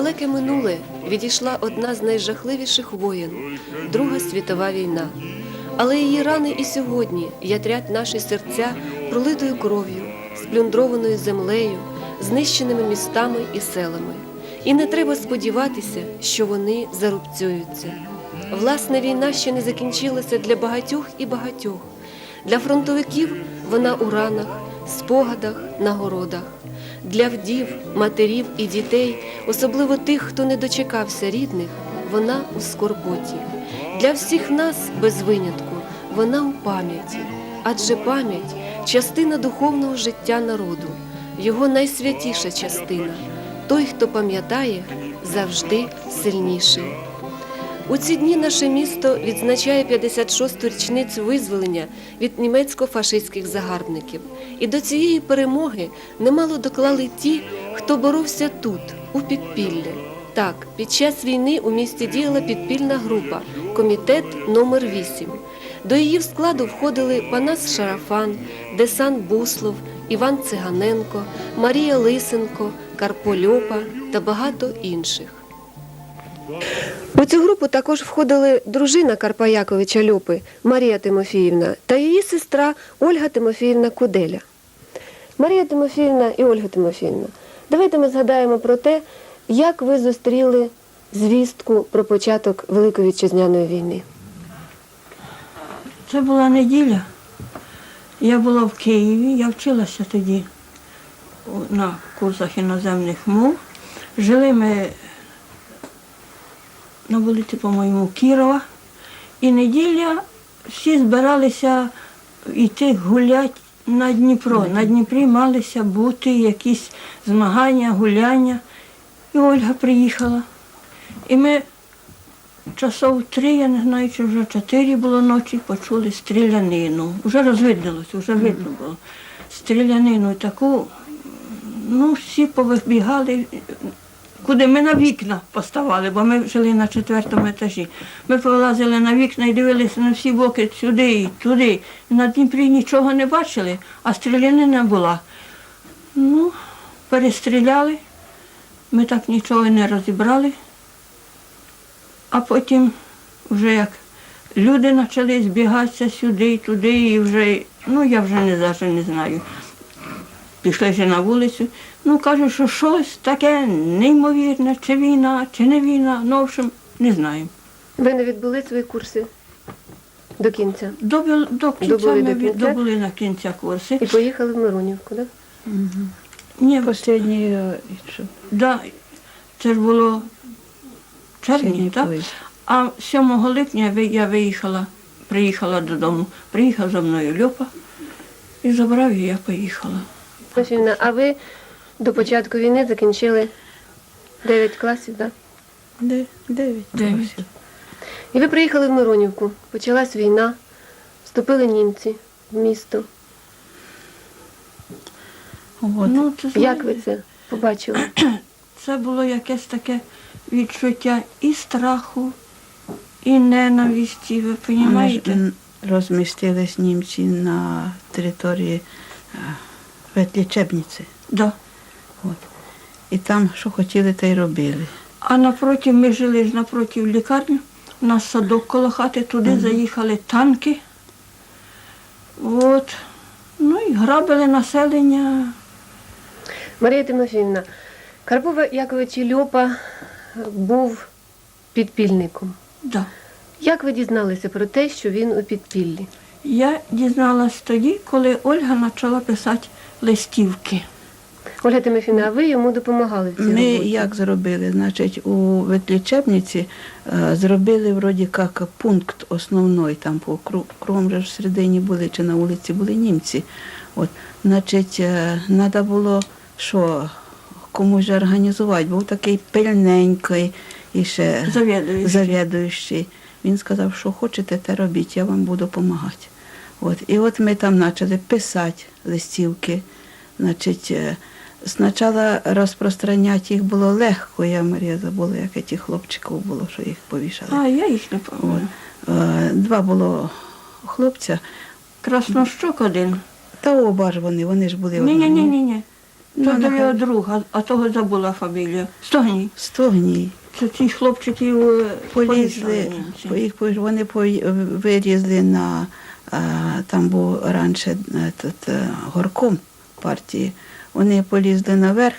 Далеке минуле відійшла одна з найжахливіших воєн Друга світова війна. Але її рани і сьогодні ятрять наші серця пролитою кров'ю, сплюндрованою землею, знищеними містами і селами. І не треба сподіватися, що вони зарубцюються. Власне, війна ще не закінчилася для багатьох і багатьох. Для фронтовиків вона у ранах, спогадах, нагородах. Для вдів, матерів і дітей, особливо тих, хто не дочекався рідних, вона у скорботі. Для всіх нас без винятку вона у пам'яті, адже пам'ять частина духовного життя народу, його найсвятіша частина. Той, хто пам'ятає, завжди сильніший. У ці дні наше місто відзначає 56-ту річницю визволення від німецько-фашистських загарбників. І до цієї перемоги немало доклали ті, хто боровся тут, у підпіллі. Так, під час війни у місті діяла підпільна група, комітет номер 8 До її складу входили Панас Шарафан, Десан Буслов, Іван Циганенко, Марія Лисенко, Карпо Льопа та багато інших. У цю групу також входили дружина Карпа Яковича Льопи Марія Тимофіївна та її сестра Ольга Тимофіївна Куделя. Марія Тимофіївна і Ольга Тимофіївна, давайте ми згадаємо про те, як ви зустріли звістку про початок Великої вітчизняної війни. Це була неділя. Я була в Києві, я вчилася тоді на курсах іноземних мов. Жили ми на вулиці, по-моєму, Кірова. І неділя всі збиралися йти гуляти на Дніпро. На Дніпрі малися бути якісь змагання, гуляння. І Ольга приїхала. І ми часов три, я не знаю, чи вже чотири було ночі, почули стрілянину. Вже розвиднилося, вже видно було. Стрілянину таку, ну, всі повибігали, куди ми на вікна поставали, бо ми жили на четвертому етажі. Ми повилазили на вікна і дивилися на всі боки сюди і туди. На Дніпрі нічого не бачили, а стрілянина була. Ну, перестріляли, ми так нічого не розібрали. А потім, вже як люди почали збігатися сюди і туди, і вже, ну я вже не завжди не знаю. Пішли вже на вулицю. Ну, кажуть, що щось таке неймовірне, чи війна, чи не війна. Ну, в общем, не знаю. Ви не відбули свої курси до кінця Добу- до кінця Добули ми до кінця? добули на кінця курси. і поїхали в Миронівку, так? Ні, Последній, е, да, це ж було в червні, так? А 7 липня я виїхала, приїхала додому. Приїхав за мною Льопа і забрав, і я поїхала. Тимофіївна, а ви до початку війни закінчили 9 класів, так? де, дев'ять. Дев'ять. класів. І ви приїхали в Миронівку. Почалась війна, вступили німці в місто. От. Ну, це, Як ви знаєте, це побачили? це було якесь таке відчуття і страху, і ненависті, ви Вони ж розумієте? м, розмістились німці на території е, ветлічебниці. Да. От. І там, що хотіли, те й робили. А напроти ми жили ж напроти лікарні, у нас садок коло хати, туди заїхали танки. От. Ну і грабили населення. Марія Тимофіївна, Карпова Якович Льопа був підпільником. Да. Як ви дізналися про те, що він у підпіллі? Я дізналась тоді, коли Ольга почала писати листівки. Ольга Тимофіївна, а ви йому допомагали в цій Ми роботі? як зробили? Значить, у ветлічебниці е, зробили вроді як пункт основний, там по кру- кругом же ж всередині були, чи на вулиці були німці. От, значить, треба було що комусь же організувати. Був такий пильненький і ще Завідуючий. завідуючий. Він сказав, що хочете, те робіть, я вам буду допомагати. От. І от ми там почали писати листівки. Значить, е, спочатку розпространяти їх було легко, я Марія забула, як ті хлопчиків було, що їх повішали. А я їх не пам'ятаю. Е, Два було хлопця, Краснощок один. та оба ж вони, вони ж були Ні, ні, ні, ні, ні. То до його друга, а того забула фамілію. Стогній. Стогній. Це ці хлопчиків е, Полізли, їх вони вилізли на там був раніше е, тут, е, горком партії. Вони полізли наверх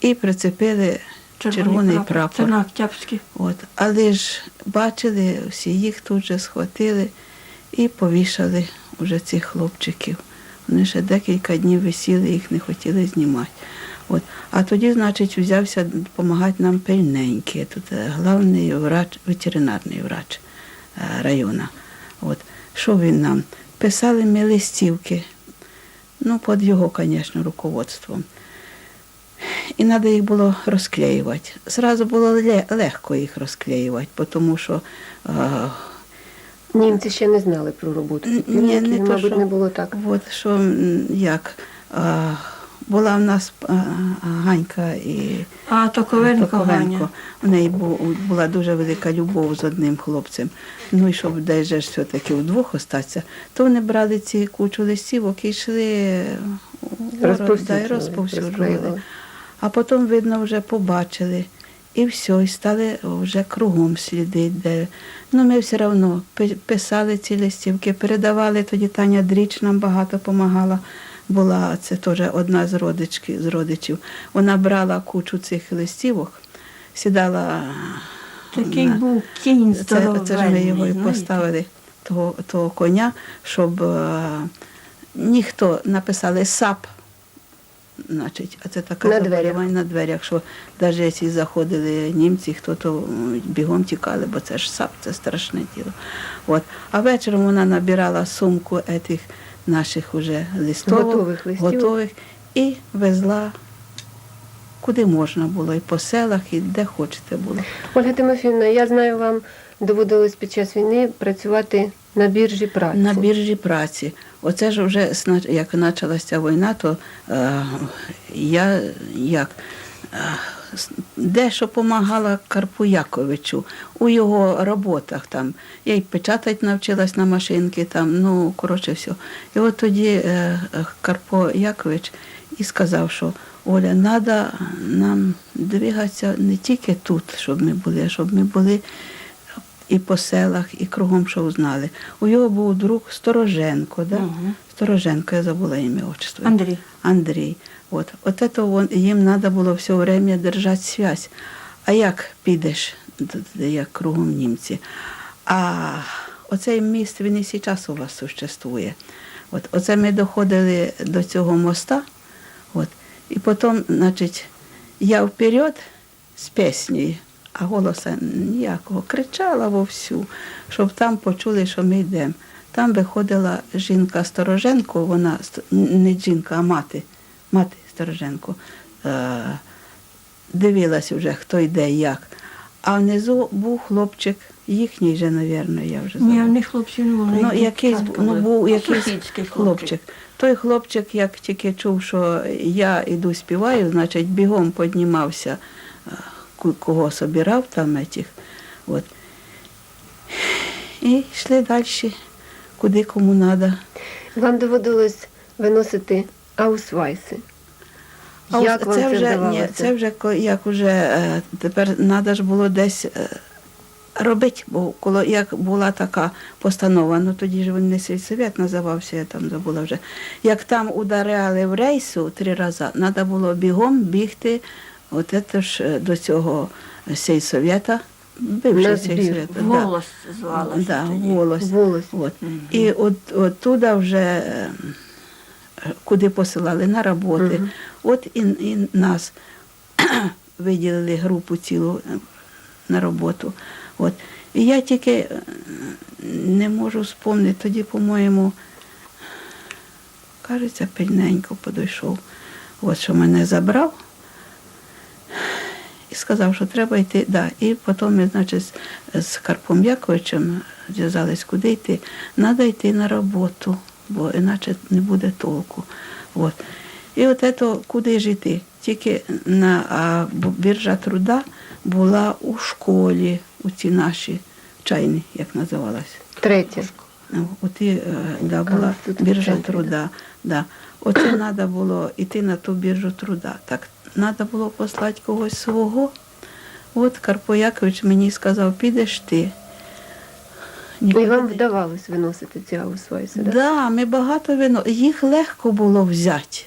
і прицепили червоний, прапор. Це на Октябрській. От. Але ж бачили, всі їх тут же схватили і повішали вже цих хлопчиків. Вони ще декілька днів висіли, їх не хотіли знімати. От. А тоді, значить, взявся допомагати нам пильненький. Тут е, главний врач, ветеринарний врач району. От. Що він нам? Писали ми листівки, ну, під його, звісно, руководством. І треба їх було розклеювати. Зразу було легко їх розклеювати, тому що е, Німці ще не знали про роботу. Ні, не, не то, мабуть, що- не було так. от що як е, була в нас е, Ганька і А то Ковенко Токовенко. Ганя. У неї була дуже велика любов з одним хлопцем. Ну і щоб десь же ж все-таки вдвох остатися, то вони брали ці кучу листівок і йшли у город, да, і Розповсюджували, розповсюджували. А потім, видно, вже побачили. І все, і стали вже кругом сліди. Де. Ну, ми все одно пи- писали ці листівки, передавали, тоді Таня Дріч нам багато допомагала. Була це теж одна з, родички, з родичів. Вона брала кучу цих листівок, сідала. Такий на- був кінь це, це ж ми його і поставили, того, того коня, щоб е, ніхто написали САП. Значить, а це така На дверях. на дверях, що навіть якщо заходили німці, хто то бігом тікали, бо це ж САП, це страшне діло. От. А вечором вона набирала сумку етих наших уже листовок, Готових листівок. готових і везла куди можна було, і по селах, і де хочете було. Ольга Тимофівна, я знаю, вам доводилось під час війни працювати на біржі праці. На біржі праці. Оце ж вже як почалася війна, то е, я як е, дещо допомагала Карпу Яковичу у його роботах там. Я й печатати навчилась на машинки, там, ну, коротше, все. І от тоді е, Карпо Якович і сказав, що Оля, треба нам двигатися не тільки тут, щоб ми були, а щоб ми були і по селах, і кругом, що узнали. У його був друг Стороженко, да? Мгм. Стороженко, я забула ім'я отчество. Андрій. Андрій. От, от это вон, їм треба було все время держати связь. А як підеш, як кругом німці? А оцей міст, він і зараз у вас существує. От, оце ми доходили до цього моста, от, і потім, значить, я вперед з піснею, а голоса ніякого. Кричала вовсю, щоб там почули, що ми йдемо. Там виходила жінка Стороженко, вона не жінка, а мати, мати Стороженко. Е, дивилась вже, хто йде і як. А внизу був хлопчик, їхній же, мабуть, я вже Ні, забула. в них хлопців не було. Ну, якийсь, ну, був якийсь Сусідський хлопчик. Той хлопчик, як тільки чув, що я іду співаю, значить, бігом піднімався, е, кого собирав там этих. От. І йшли далі, куди кому треба. Вам доводилось виносити аусвайси. А Як вам це, це вже, ні, це вже як уже е, тепер треба ж було десь е, робити, бо коли як була така постанова, ну тоді ж він не сільсовет називався, я там забула вже. Як там ударяли в рейсу три рази, треба було бігом бігти от це ж е, до цього сільсовета, бивший збір. сільсовет. да. Волос звалася. Да, тоді. волос. Волос. От. І от, от туди вже куди посилали на роботи. Мгм. От і, і нас виділили групу цілу е, на роботу. От. І я тільки е, не можу вспомнити, тоді, по-моєму, кажеться, пильненько подійшов. От що мене забрав і сказав, що треба йти. Да. І потім ми, значить, з Карпом Яковичем зв'язались, куди йти. Треба йти на роботу, бо іначе не буде толку. От. І от це куди ж йти? Тільки на а, біржа труда була у школі, у ці наші чайні, як називалась. Третє. Ну, Оті, е, да, була біржа труда. Да. Оце треба було йти на ту біржу труда. Так, треба було послати когось свого. От Карпо Якович мені сказав, підеш ти. І Нікуди вам вдавалось виносити ці аусвайси, Да, да? ми багато вино. Їх легко було взяти.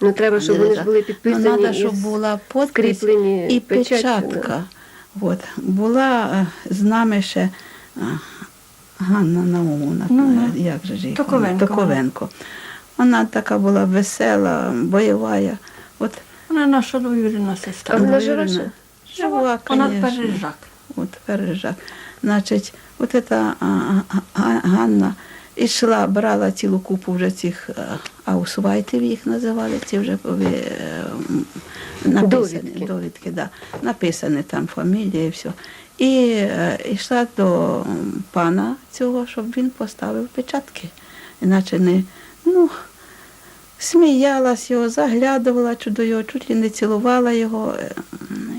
Ну треба, щоб вони ж були підписані. Ну, треба, і щоб була подпись і печатка. От. Була е, з нами ще е, Ганна Наумовна, Ну, е, як же ж їх? Токовенко. Токовенко. Вона така була весела, бойова. От Вона наша двоюрідна А сестра. вона двоюрідна. жива? Жива, Вона пережак. От пережак. Значить, от а, Ганна ішла, брала цілу купу вже цих е, аусвайтів, їх називали, ці вже е, написані, Довідки. довідки да, написані там фамілія і все. І е, йшла до пана цього, щоб він поставив печатки. Іначе не, ну, сміялась його, заглядувала до його, чуть ли не цілувала його. е,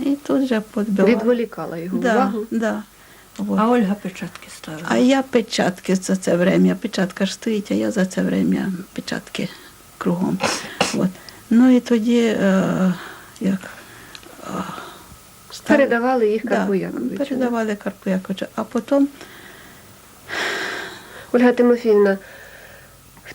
І тут же подбивала. Відволікала його Да, увагу. да. Вот. А Ольга печатки ставила. А я печатки за це время, печатка ж стоїть, а я за це время печатки кругом. От. Ну і тоді, е, як е, стали- Передавали їх Да, передавали Карпу А потім Ольга Тимофіївна,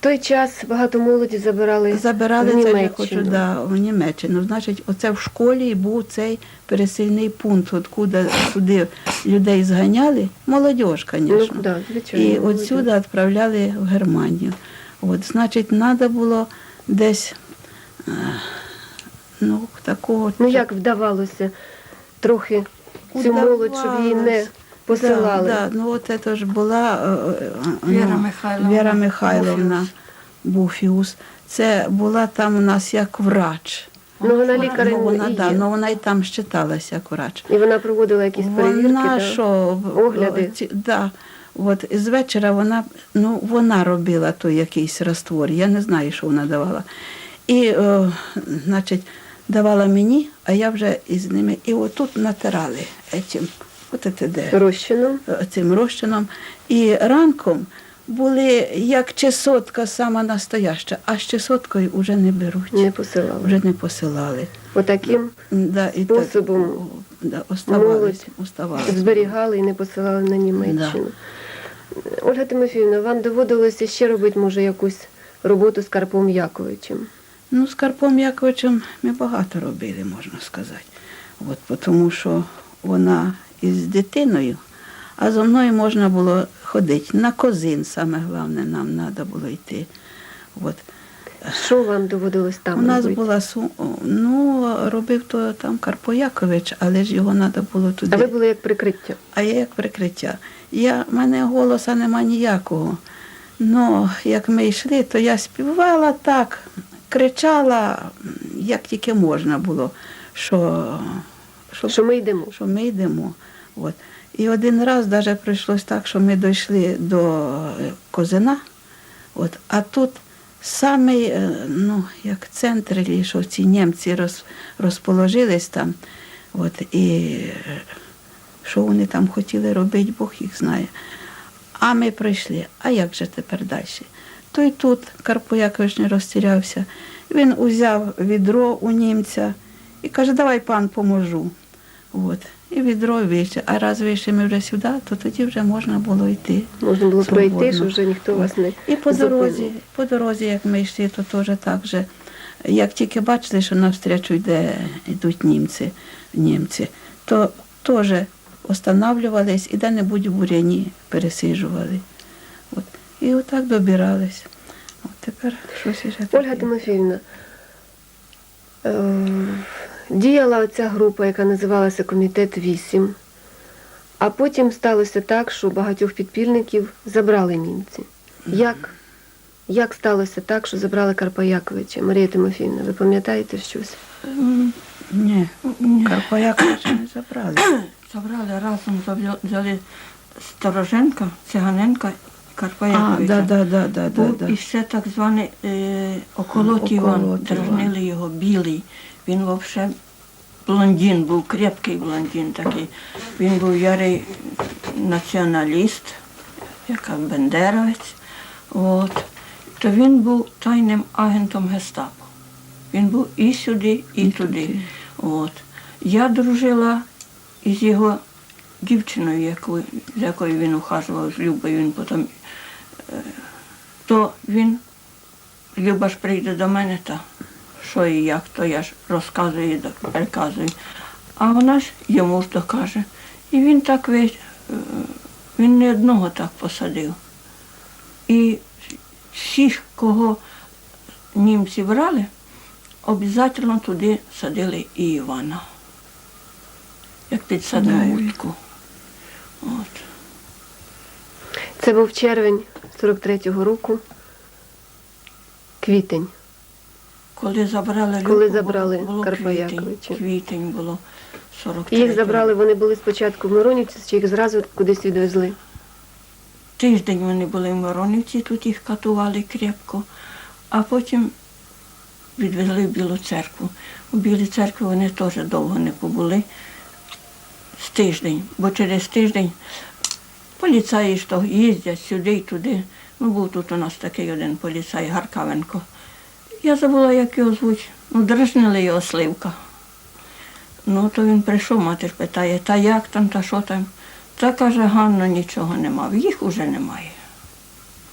той час багато молоді забирали, забирали в це, я Німеччину. хочу, да, в Німеччину. Значить, оце в школі і був цей пересильний пункт, откуда туди людей зганяли, молодь, Ну, звісно. да. І отсюди відправляли в Германію. От, значить, треба було десь е, ну, такого. Ну як вдавалося трохи цю молодь, щоб її не. Посилали. Да, да. Ну от це ж була е, е, Віра ну, Михайловна Віра Михайловна Буфіус. Це була там у нас як врач. Ну вона лікар ну, вона, і да, є. ну, вона і там щиталася як врач. І вона проводила якісь перевірки. Вона да? що, Огляди. ці- да. От з вечора вона, ну, вона робила той якийсь раствор, я не знаю, що вона давала. І, е, значить, давала мені, а я вже із ними. І отут натирали це де, Розчином. е, цим розчином. І ранком були як чесотка сама настояща, а з чесоткою вже не беруть, Не посилали. вже не посилали. Отаким Да, і так, Способом да, оставались, молодь оставались. зберігали і не посилали на Німеччину. Ольга Тимофіївна, вам доводилося ще робити, може, якусь роботу з Карпом Яковичем. Ну, з Карпом Яковичем ми багато робили, можна сказати. От, тому що вона із дитиною, а зо мною можна було ходити. На козин, саме головне, нам треба було йти. От. Що вам доводилось там У нас робити? була су... ну, робив то там Карпо Якович, але ж його треба було туди. А ви були як прикриття. А я як прикриття. Я, в мене голоса нема ніякого. Ну, як ми йшли, то я співала так, кричала, як тільки можна було, що, що, Що ми йдемо. що ми йдемо. От. І один раз навіть прийшлось так, що ми дійшли до е, Козина, от, а тут самий, е, ну, як центр, що ці німці роз, розположились там. От, і е, що вони там хотіли робити, Бог їх знає. А ми прийшли. А як же тепер далі? То й тут Карпо Якович не розтірявся. Він узяв відро у німця і каже, давай пан поможу. От. І відро вийшли. А раз вийшли ми вже сюди, то тоді вже можна було йти. Можна було пройти, що вже ніхто вас не І по зупинив. дорозі, по дорозі, як ми йшли, то теж так же. Як тільки бачили, що навстрічу йде, йдуть німці, німці, то теж останавливались і де-небудь в буряні пересиджували. От. І отак добирались. От тепер щось іще. Ольга Тимофіївна, е, діяла оця група, яка називалася Комітет 8. А потім сталося так, що багатьох підпільників забрали німці. Як, як сталося так, що забрали Карпа Яковича? Марія Тимофіївна, ви пам'ятаєте щось? Ні, Ні. Карпа Яковича не забрали. Забрали разом взяли Стороженка, Циганенка і Карпа А, Яковича. да, да, да, да, да, Був да. і ще так званий е, околот Іван, дражнили його білий. Він взагалі блондин, був крепкий блондин такий. Він був ярий націоналіст, яка бендеровець. От. То він був тайним агентом гестапо. Він був і сюди, і, туди. От. Я дружила із його дівчиною, яку, з якою він ухажував, з Любою, він потім. е, То він, Люба ж прийде до мене, та що і як, то я ж розказую, і. А вона ж йому ж докаже. І він так весь, е, він не одного так посадив. І всіх, кого німці брали, обов'язково туди садили і Івана. Як і- утку. От. Це був червень 43-го року, квітень. Коли забрали Коли Люку, забрали було, було Карпа квітень, Яковича. квітень було 43 Їх забрали, вони були спочатку в Миронівці, чи їх зразу кудись відвезли. Тиждень вони були в Миронівці, тут їх катували крепко, а потім відвезли в Білу церкву. У Білій церкві вони теж довго не побули. З тиждень, бо через тиждень поліцаї то їздять сюди і туди. Ну, був тут у нас такий один поліцай Гаркавенко. Я забула, як його звуть. Ну, дражнили його сливка. Ну, то він прийшов, матір питає, та як там, та що там. Та каже, Ганно, нічого нема. Їх уже немає.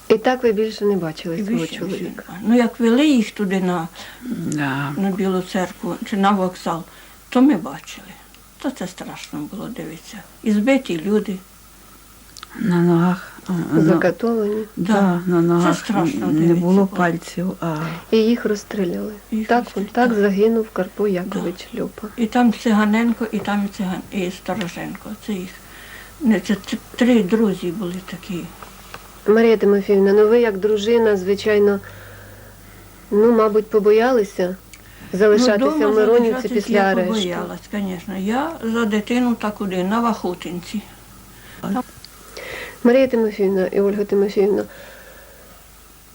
І так ви більше не бачили І свого більше чоловіка. нічого. Ну, як вели їх туди на, Да. на Білу церкву чи на вокзал, то ми бачили. То це страшно було дивитися. І збиті люди. На ногах. Закатовані. да, на ногах страшно не було пальців, а І їх розстріляли. Їх так, розстріляли. так загинув Карпо Якович Люпа. І там Циганенко, і там і Циган, і Стороженко. Це їх. Не, це три друзі були такі. Марія Тимофіївна, ну ви як дружина, звичайно, ну, мабуть, побоялися залишатися Ну, в Миронівці після я арешту. побоялась, звісно. Я за дитину та куди? На Вахутинці. Марія Тимофіївна і Ольга Тимофіївна,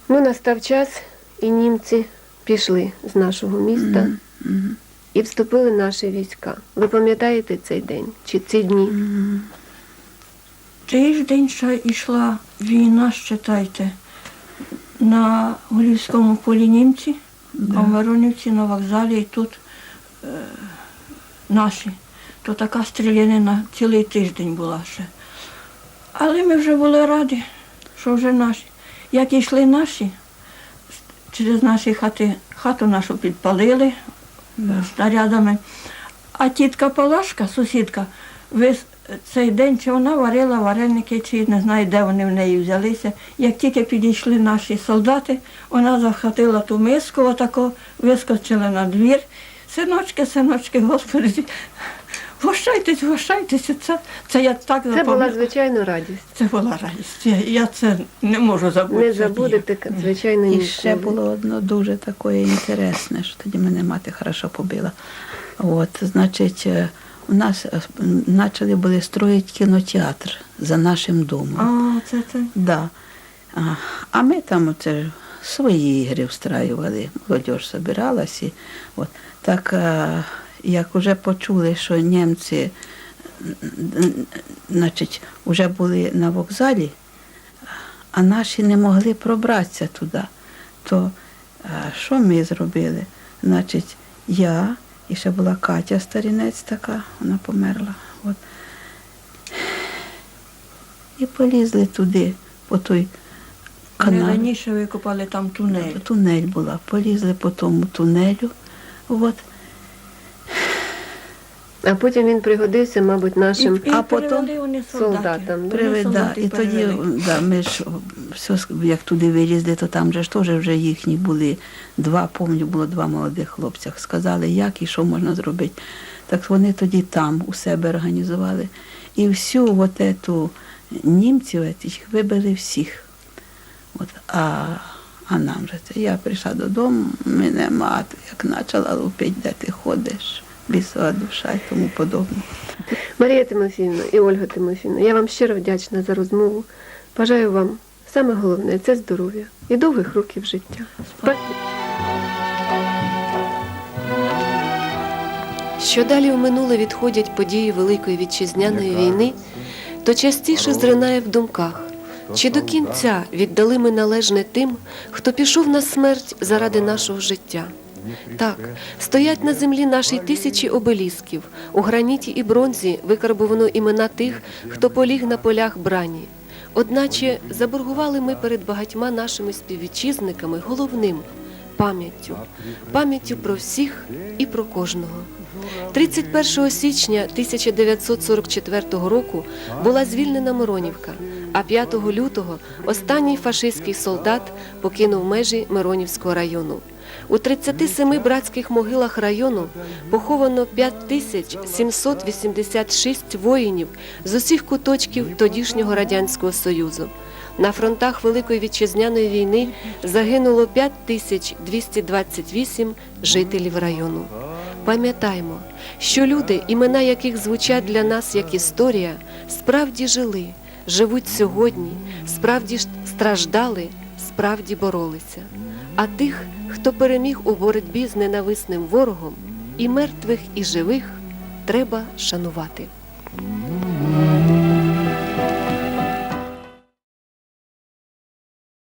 ну настав час, і німці пішли з нашого міста Мгм. і вступили наші війська. Ви пам'ятаєте цей день чи ці дні? Мгм. Тиждень ще йшла війна, считайте, на Голівському полі німці, а в Миронівці на вокзалі і тут е, наші. То така стрілянина цілий тиждень була ще. Але ми вже були раді, що вже наші. Як йшли наші, через наші хати, хату нашу підпалили Да. снарядами. А тітка Палашка, сусідка, вис... цей день чи вона варила вареники, чи не знаю, де вони в неї взялися. Як тільки підійшли наші солдати, вона захватила ту миску, отако, вискочила на двір. Синочки, синочки, господи, гощайтесь, гощайтеся. Це, це я так Це була запам'ятала. звичайно радість. Це була радість. Я, я це не можу забути. Не забудете, звичайно, І ще було одно дуже таке інтересне, що тоді мене мати хорошо побила. От, значить, е, у нас е, почали були строїти кінотеатр за нашим домом. А, це це. Да. А, а ми там оце свої ігри встраювали, молодь збиралась. І, от. Так е, як вже почули, що німці значить, вже були на вокзалі, а наші не могли пробратися туди, то е, що ми зробили? Значить, я і ще була Катя старінець така, вона померла. От. І полізли туди, по той канал. раніше викопали там тунель. Тунель була, полізли по тому тунелю. От. А потім він пригодився, мабуть, нашим І, і А потім перевели вони солдатам. Приведа. солдати І тоді, перевели. да, ми ж все, як туди вилізли, то там же ж теж вже їхні були два, пам'ятаю, було два молодих хлопця. Сказали, як і що можна зробити. Так вони тоді там у себе організували. І всю от ету німців етих вибили всіх. От, а, а нам же це. Я прийшла додому, мене мати, як почала лупити, де ти ходиш, бісова душа і тому подобне. Марія Тимофіївна і Ольга Тимофіївна, я вам щиро вдячна за розмову. Бажаю вам саме головне це здоров'я і довгих років життя. Що далі в минуле відходять події Великої вітчизняної війни, то частіше зринає в думках, Чи до кінця віддали ми належне тим, хто пішов на смерть заради нашого життя? Так, стоять на землі наші тисячі обелісків. У граніті і бронзі викарбовано імена тих, хто поліг на полях брані. Одначе заборгували ми перед багатьма нашими співвітчизниками головним пам'яттю, пам'яттю про всіх і про кожного. 31 січня 1944 року була звільнена Миронівка, а 5 лютого останній фашистський солдат покинув межі Миронівського району. У 37 братських могилах району поховано 5786 воїнів з усіх куточків тодішнього радянського союзу. На фронтах Великої вітчизняної війни загинуло 5228 жителів району. Пам'ятаймо, що люди, імена яких звучать для нас як історія, справді жили, живуть сьогодні, справді страждали, справді боролися. А тих, хто переміг у боротьбі з ненависним ворогом, і мертвих, і живих треба шанувати.